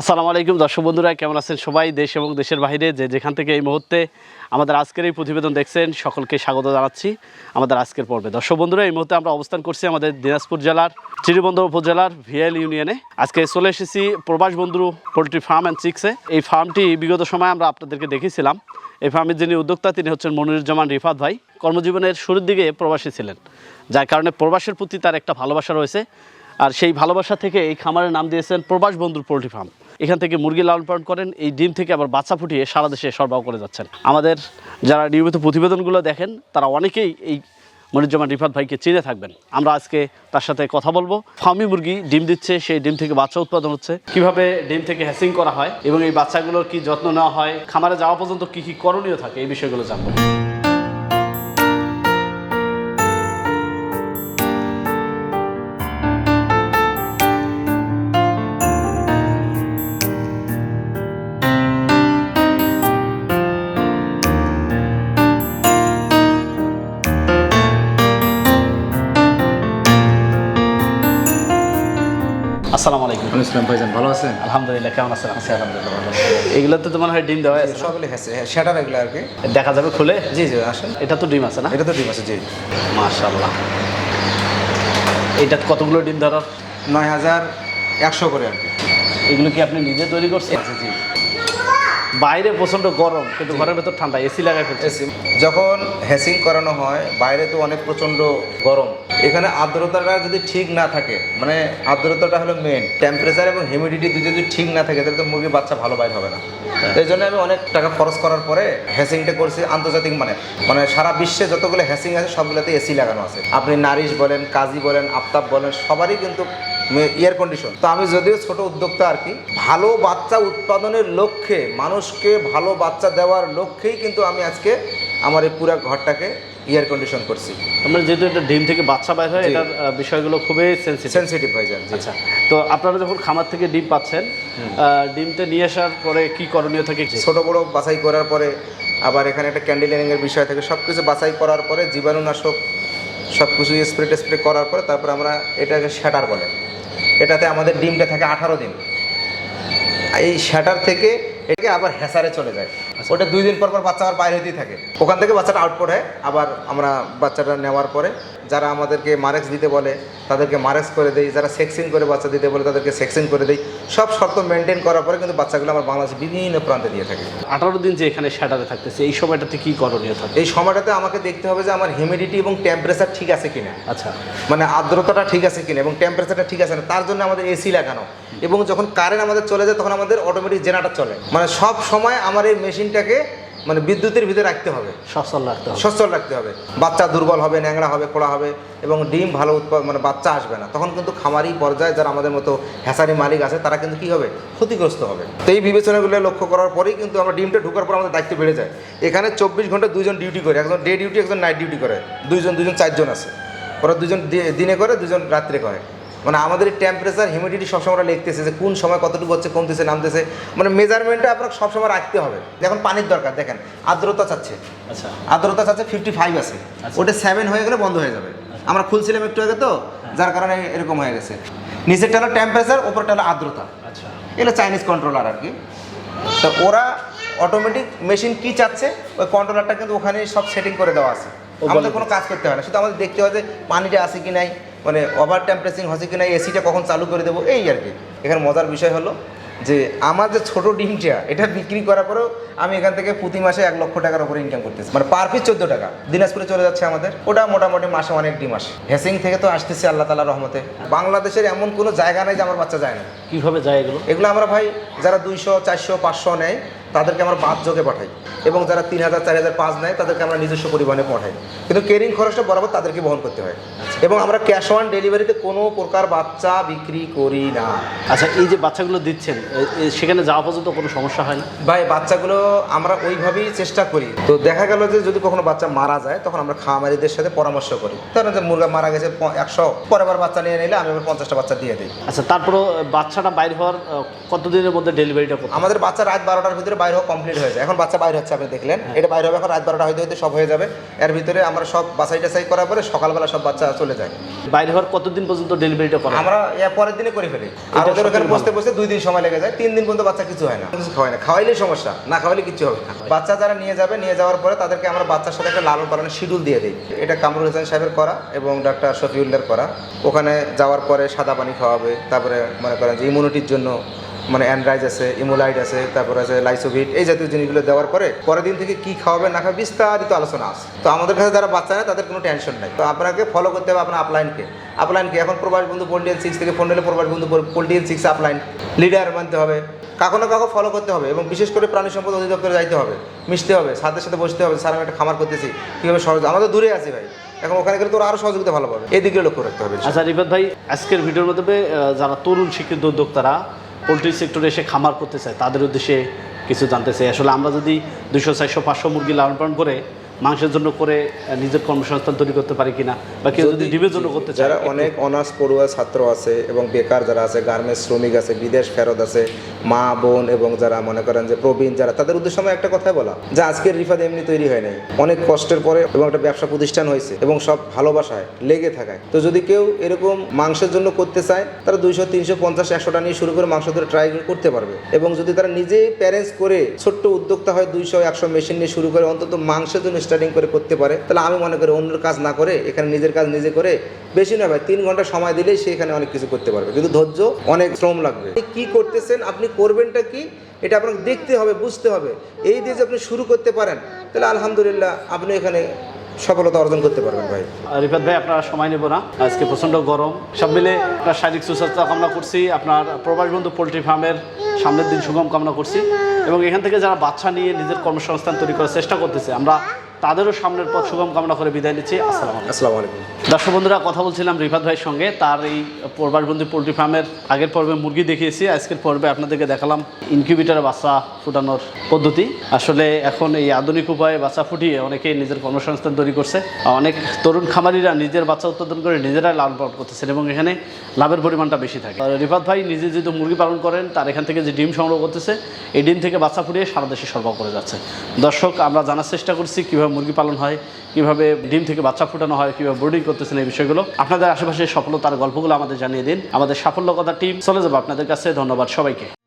আসসালামু আলাইকুম, দর্শক বন্ধুরা, কেমন আছেন সবাই? দেশ এবং দেশের বাইরে যে যেখান থেকে এই মুহূর্তে আমাদের আজকের এই প্রতিবেদন দেখছেন, সকলকে স্বাগত জানাচ্ছি আমাদের আজকের পর্বে। দর্শক বন্ধুরা, এই মুহূর্তে আমরা অবস্থান করছি আমাদের দিনাজপুর জেলার চিরিবন্দর উপজেলার ভিএল ইউনিয়নে। আজকে চলে এসেছি প্রবাস বন্ধু পোলট্রি ফার্ম অ্যান্ড চিক্সে। এই ফার্মটি বিগত সময় আমরা আপনাদেরকে দেখেছিলাম। এই ফার্মের যিনি উদ্যোক্তা, তিনি হচ্ছেন মনিরুজ্জামান রিফাত ভাই। কর্মজীবনের শুরুর দিকে প্রবাসী ছিলেন, যার কারণে প্রবাসের প্রতি তার একটা ভালোবাসা রয়েছে। আর সেই ভালোবাসা থেকে এই খামারের নাম দিয়েছেন প্রবাস বন্ধুর পোলট্রি ফার্ম। এখান থেকে মুরগি লালন পালন করেন, এই ডিম থেকে আবার বাচ্চা ফুটিয়ে সারা দেশে সরবরাহ করে যাচ্ছেন। আমাদের যারা নিয়মিত প্রতিবেদনগুলো দেখেন, তারা অনেকেই এই মনিরুজ্জামান রিফাত ভাইকে চিনে থাকবেন। আমরা আজকে তার সাথে কথা বলব। ফার্মি মুরগি ডিম দিচ্ছে, সেই ডিম থেকে বাচ্চা উৎপাদন হচ্ছে। কীভাবে ডিম থেকে হ্যাসিং করা হয় এবং এই বাচ্চাগুলোর কি যত্ন নেওয়া হয়, খামারে যাওয়া পর্যন্ত কি কি করণীয় থাকে, এই বিষয়গুলো জানব। আসসালামু আলাইকুম। ইসলাম ভাইজান ভালো আছেন? আলহামদুলিল্লাহ কেমন আছেন? আছি আলহামদুলিল্লাহ ভালো আছি। এগুলোতে তো মনে হয় ডিম দেওয়া আছে। সবগুলো হ্যাঁ সেটার এগুলো আর কি। দেখা যাবে খুলে? জি জি আসেন। এটা তো ডিম আছে না? এটা তো ডিম আছে জি। মাশাল্লাহ এটা কতগুলো ডিম ধরার? নয় হাজার একশো করে আর কি। এগুলো কি আপনি নিজে তৈরি করছেন? আচ্ছা জি। বাইরে প্রচণ্ড গরম কিন্তু ঘরের ভেতর ঠান্ডা এসি লাগাই ফেলছে এসি। যখন হ্যাসিং করানো হয় বাইরে তো অনেক প্রচণ্ড গরম। এখানে আর্দ্রতাটা যদি ঠিক না থাকে মানে আর্দ্রতাটা হলো মেন টেম্পারেচার এবং হিউমিডিটি দুটো যদি ঠিক না থাকে তাহলে তো মুরগির বাচ্চা ভালো বাইর হবে না। এই জন্য আমি অনেক টাকা খরচ করার পরে হ্যাসিংটা করছি আন্তর্জাতিক মানে মানে সারা বিশ্বে যতগুলো হ্যাসিং আছে সবগুলোতে এসি লাগানো আছে। আপনি নারিশ বলেন কাজী বলেন আফতাব বলেন সবারই কিন্তু এয়ার কন্ডিশন তো আমি যদিও ছোট উদ্যোক্তা আর কি ভালো বাচ্চা উৎপাদনের লক্ষ্যে মানুষকে ভালো বাচ্চা দেওয়ার লক্ষ্যেই কিন্তু আমি আজকে আমার এই পুরা ঘরটাকে এয়ার কন্ডিশন করছি। আমরা যেহেতু এটা ডিম থেকে বাচ্চা বাইর হয় এটার বিষয়গুলো খুবই সেন্সিটিভ সেন্সিটিভ হয়ে যান আচ্ছা তো আপনারা যখন খামার থেকে ডিম পাচ্ছেন ডিমটা নিয়ে আসার পরে কি করণীয় থাকে? ছোট বড় বাছাই করার পরে আবার এখানে একটা ক্যান্ডেলিং এর বিষয় থাকে সব কিছু বাছাই করার পরে জীবাণুনাশক সব কিছু স্প্রে টেস্প্রে করার পরে তারপর আমরা এটাকে শ্যাটার বলে। এটাতে আমাদের ডিমটা থাকে আঠারো দিন। এই শ্যাটার থেকে এটাকে আবার হেসারে চলে যায়। ওটা দুই দিন পর পর বাচ্চা আবার বাইরে হতেই থাকে। ওখান থেকে বাচ্চাটা আউটপুট হয়, আবার আমরা বাচ্চাটা নেওয়ার পরে যারা আমাদেরকে মারেক্স দিতে বলে তাদেরকে মারেক্স করে দেই। যারা সেক্সিং করে বাচ্চা দিতে বলে তাদেরকে সেক্সিং করে দেই। সব শর্ত মেনটেন করার পরে কিন্তু বাচ্চাগুলো আমার বাংলাদেশের বিভিন্ন প্রান্তে দিয়ে থাকে। আঠারো দিন যে এখানে শ্যাটারে থাকতেছে এই সময়টাতে কী করণীয় থাকে? এই সময়টাতে আমাকে দেখতে হবে যে আমার হিউমিডিটি এবং টেম্পারেচার ঠিক আছে কিনা। আচ্ছা। মানে আর্দ্রতাটা ঠিক আছে কিনা এবং টেম্পারেচারটা ঠিক আছে না তার জন্য আমাদের এসি লাগানো। এবং যখন কারেন্ট আমাদের চলে যায় তখন আমাদের অটোমেটিক জেনারেটর চলে। মানে সব সময় আমার এই মেশিনটাকে মানে বিদ্যুতের ভিতরে রাখতে হবে। সচল রাখতে হবে। সচ্ছল রাখতে হবে। বাচ্চা দুর্বল হবে ন্যাংরা হবে খোলা হবে এবং ডিম ভালো উৎপাদন মানে বাচ্চা আসবে না। তখন কিন্তু খামারি পর্যায়ে যারা আমাদের মতো হ্যাসারি মালিক আছে তারা কিন্তু কি হবে? ক্ষতিগ্রস্ত হবে। তো এই বিবেচনাগুলো লক্ষ্য করার পরেই কিন্তু আমরা ডিমটা ঢোকার পর আমাদের দায়িত্ব বেড়ে যায়। এখানে চব্বিশ ঘণ্টা দুজন ডিউটি করে একজন ডে ডিউটি একজন নাইট ডিউটি করে। দুইজন দুজন চারজন আছে। ওরা দুজন দিনে করে দুজন রাত্রে করে। মানে আমাদের এই টেম্পারেচার হিউমিডিটি সবসময় ওরা লিখতেছে যে কোন সময় কতটুকু হচ্ছে কমতেছে নামতেছে। মানে মেজারমেন্টটা আপনাকে সবসময় রাখতে হবে। এখন পানির দরকার দেখেন আর্দ্রতা চাচ্ছে। আচ্ছা। আর্দ্রতা চাচ্ছে ফিফটি ফাইভ আছে ওটা সেভেন হয়ে গেলে বন্ধ হয়ে যাবে। আমরা খুলছিলাম একটু আগে তো যার কারণে এরকম হয়ে গেছে। নিচেরটা হলো টেম্পারেচার ওপরটা হলো আর্দ্রতা। আচ্ছা। এগুলো চাইনিজ কন্ট্রোলার আর কি। তো ওরা অটোমেটিক মেশিন কি চাচ্ছে ওই কন্ট্রোলারটা কিন্তু ওখানে সব সেটিং করে দেওয়া আছে। আমাদের কোনো কাজ করতে হয় না। শুধু আমাদের দেখতে হয় যে পানিটা আছে কি নাই। মানে ওভার টেম্পারেচার হচ্ছে কি নাই এসিটা কখন চালু করে দেবো এই আর কি। এখানে মজার বিষয় হলো যে আমার যে ছোটো ডিমটা এটা বিক্রি করার পরেও আমি এখান থেকে প্রতি মাসে এক লক্ষ টাকার উপরে ইনকাম করতেছি। মানে পার পিস চোদ্দ টাকা। দিনাজপুরে চলে যাচ্ছে আমাদের। ওটা মোটামুটি মাসে অনেক ডিম আসে। হেসিং থেকে তো আসতেছে আল্লাহ তালা রহমতে। বাংলাদেশের এমন কোনো জায়গা নেই যে আমার বাচ্চা যায় না। কীভাবে যায় এগুলো? এগুলো আমরা ভাই যারা দুইশো চারশো পাঁচশো নেয় তাদেরকে আমরা বাদ যোগে পাঠাই। এবং যারা তিন হাজার চার হাজার পাঁচ নেয় তাদেরকে আমরা নিজস্ব পরিবহনে পাঠাই। কিন্তু কেরিং খরচটা বরাবর তাদেরকে বহন করতে হয়। এবং আমরা ক্যাশ অন ডেলিভারিতে কোনো প্রকার বাচ্চা বিক্রি করি না। আচ্ছা এই যে বাচ্চাগুলো দিচ্ছেন সেখানে যাওয়া পর্যন্ত কোনো সমস্যা হয় না? ভাই বাচ্চাগুলো আমরা ওইভাবেই চেষ্টা করি। তো দেখা গেল যে যদি কখনো বাচ্চা মারা যায় তখন আমরা খামারিদের সাথে পরামর্শ করি। ধরেন যে মুরগা মারা গেছে একশো পরের বাচ্চা নিয়ে নিলে আমি আবার পঞ্চাশটা বাচ্চা দিয়ে দিই। আচ্ছা তারপরও বাচ্চাটা বাইর হওয়ার কতদিনের মধ্যে ডেলিভারিটা আমাদের বাচ্চা রাত বারোটার ভিতরে বাইরে হওয়া কমপ্লিট হয়ে যায়। এখন বাচ্চা বাইরে হচ্ছে আপনি দেখলেন। এটা বাইরে হবে এখন রাত বারোটা হয়তো হয়তো সব হয়ে যাবে। এর ভিতরে আমরা সব বাছাই টাছাই করার পরে সকালবেলা সব বাচ্চা চলে যায়। বাইরে হওয়ার কতদিন পর্যন্ত ডেলিভারিটা করা? আমরা এর পরের দিনে করে ফেলি। আর ওদের ওখানে বসতে বসতে দুই দিন সময় লেগে যায়। তিন দিন পর্যন্ত বাচ্চা কিছু হয় না। কিছু খাওয়াই না। খাওয়াইলেই সমস্যা। না খাওয়াইলে কিছু হবে না। বাচ্চা যারা নিয়ে যাবে নিয়ে যাওয়ার পরে তাদেরকে আমরা বাচ্চার সাথে একটা লালন পালনের শিডিউল দিয়ে দিই। এটা কামরুল হোসেন সাহেবের করা এবং ডাক্তার শফিউল্লার করা। ওখানে যাওয়ার পরে সাদা পানি খাওয়াবে। তারপরে মনে করেন যে ইমিউনিটির জন্য মানে অ্যান্ড্রাইজ আছে ইমোলাইড আছে তারপরে আছে লাইসোভিট এই জাতীয় জিনিসগুলো দেওয়ার পরে পরের দিন থেকে কি খাওয়াবে না খাবে বিস্তারিত আলোচনা আছে। তো আমাদের কাছে যারা বাচ্চা নেয় তাদের কোনো টেনশন নাই। তো আপনাকে ফলো করতে হবে আপনার আপলাইনকে আপলাইনকে এখন প্রবাস বন্ধু পোল্টিয়ান সিক্স থেকে ফোন নিলে প্রবাস বন্ধু পোল্টিয়ান সিক্স আপলাইন লিডার মানতে হবে। কাকো না কাকো ফলো করতে হবে এবং বিশেষ করে প্রাণী সম্পদ অধিদপ্তরে যাইতে হবে। মিশতে হবে সাথে সাথে বসতে হবে স্যার আমি একটা খামার করতেছি কীভাবে সহজ আমাদের দূরে আছি ভাই। এখন ওখানে গেলে তোর আরও সহযোগিতা ভালো পাবে। এই দিকে লক্ষ্য রাখতে হবে। আচ্ছা রিফাত ভাই আজকের ভিডিওর মাধ্যমে আহ, যারা তরুণ শিক্ষিত উদ্যোক্তারা পোলট্রি সেক্টরে এসে খামার করতে চায়, তাদের উদ্দেশ্যে কিছু জানতে চাই। আসলে আমরা যদি দুশো চারশো, পাঁচশো মুরগি লালন পালন করে মাংসের জন্য করে নিজের কর্মসংস্থান তৈরি করতে পারি কিনা বা কেউ যদি ডিমের জন্য করতে চায় যারা অনেক অনার্স পড়ুয়া ছাত্র আছে এবং বেকার যারা আছে গার্মেন্টস শ্রমিক আছে বিদেশ ফেরত আছে মা বোন এবং যারা মনে করেন যে প্রবীণ যারা তাদের উদ্দেশ্য আমি একটা কথা বলা যে আজকের রিফাদ এমনি তৈরি হয় নাই। অনেক কষ্টের পরে এবং একটা ব্যবসা প্রতিষ্ঠান হয়েছে এবং সব ভালোবাসায় লেগে থাকায়। তো যদি কেউ এরকম মাংসের জন্য করতে চায় তারা দুইশো তিনশো পঞ্চাশ একশোটা নিয়ে শুরু করে মাংস ধরে ট্রাই করতে পারবে। এবং যদি তারা নিজেই প্যারেন্টস করে ছোট্ট উদ্যোক্তা হয় দুইশো একশো মেশিন নিয়ে শুরু করে অন্তত মাংসের জন্য স্টার্টিং করে করতে পারে, তাহলে আমি মনে করি অন্যের কাজ না করে, এখানে নিজের কাজ নিজে করে, বেশি না ভাই, তিন ঘণ্টা সময় দিলেই সে এখানে অনেক কিছু করতে পারবে। কিন্তু ধৈর্য, অনেক শ্রম লাগবে। কি করতেছেন, আপনি করবেনটা কি, এটা আপনাকে দেখতে হবে, বুঝতে হবে। এই দিয়ে যে আপনি শুরু করতে পারেন, তাহলে আলহামদুলিল্লাহ আপনি এখানে সফলতা অর্জন করতে পারবেন ভাই। রিফাত ভাই, আপনারা সময় নেব না। আজকে প্রচণ্ড গরম। সব মিলে আপনার শারীরিক সুস্বাস্থ্য কামনা করছি। আপনার প্রবাস বন্ধু পোলট্রি ফার্মের সামনের দিন সুগম কামনা করছি। এবং এখান থেকে যারা বাচ্চা নিয়ে নিজের কর্মসংস্থান তৈরি করার চেষ্টা করতেছে, আমরা তাদেরও সামনের পথ সুগম কামনা করে বিদায় নিচ্ছি। আসসালাম আসসালামু আলাইকুম। দর্শক বন্ধুরা কথা বলছিলাম রিফাত ভাইয়ের সঙ্গে। তার এই প্রবাসবন্দি পোলট্রি ফার্মের আগের পর্বে মুরগি দেখিয়েছি আজকের পর্বে আপনাদেরকে দেখালাম ইনকিউবেটারে বাচ্চা ফুটানোর পদ্ধতি। আসলে এখন এই আধুনিক উপায়ে বাচ্চা ফুটিয়ে অনেকেই নিজের কর্মসংস্থান তৈরি করছে। অনেক তরুণ খামারিরা নিজের বাচ্চা উৎপাদন করে নিজেরাই লালন পালন করতেছেন এবং এখানে লাভের পরিমাণটা বেশি থাকে। আর রিফাত ভাই নিজে যেহেতু মুরগি পালন করেন তার এখান থেকে যে ডিম সংগ্রহ করতেছে এই ডিম থেকে বাচ্চা ফুটিয়ে সারা দেশে সরবরাহ করে যাচ্ছে। দর্শক আমরা জানার চেষ্টা করছি কীভাবে মুরগি পালন হয়, কীভাবে ডিম থেকে বাচ্চা ফুটানো হয়, কীভাবে বোর্ডিং করতেছেন এই বিষয়গুলো, আপনাদের আশেপাশে সফলতার গল্পগুলো আমাদের জানিয়ে দিন। আমাদের সাফল্য কথা টিম চলে যাব আপনাদের কাছে, ধন্যবাদ সবাইকে।